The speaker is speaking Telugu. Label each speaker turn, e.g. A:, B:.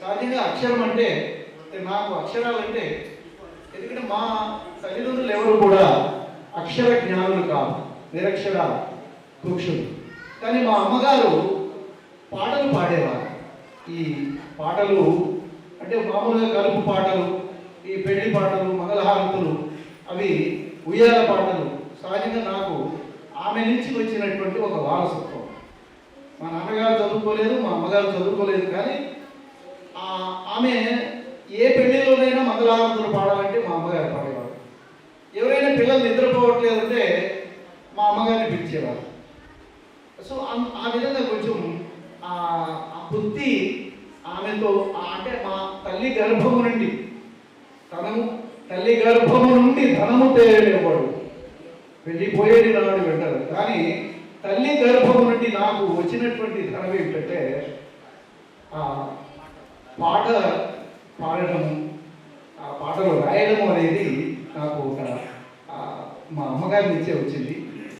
A: సహజంగా అక్షరం అంటే నాకు అక్షరాలు అంటే ఎందుకంటే మా తల్లిదండ్రులు ఎవరు కూడా అక్షర జ్ఞానులు కాదు నిరక్షర కుక్షులు కానీ మా అమ్మగారు పాటలు పాడేవారు. ఈ పాటలు అంటే మామూలుగా కలుపు పాటలు ఈ పెళ్ళి పాటలు మంగళహారతులు అవి ఉయ్యాల పాటలు. సహజంగా నాకు ఆమె నుంచి వచ్చినటువంటి ఒక వారసత్వం. మా నాన్నగారు చదువుకోలేదు మా అమ్మగారు చదువుకోలేదు కానీ ఆమె ఏ పెళ్ళిలోనైనా మంగళారతులు పాడాలంటే మా అమ్మగారు పాడేవారు ఎవరైనా పిల్లలు నిద్రపోవట్లేదు అంటే మా అమ్మగారిని పిలిచేవారు సో ఆ విధంగా కొంచెం ఆ బుద్ధి ఆమెతో అంటే మా తల్లి గర్భము నుండి ధనము తల్లి గర్భము నుండి ధనము తేలేవాడు. వెళ్ళిపోయేది నాడు వెంటారు. కానీ తల్లి గర్భము నుండి నాకు వచ్చినటువంటి ధనం ఏంటంటే పాట పాడడం ఆ పాటలు రాయడం అనేది నాకు ఒక మా అమ్మగారి నుంచే వచ్చింది.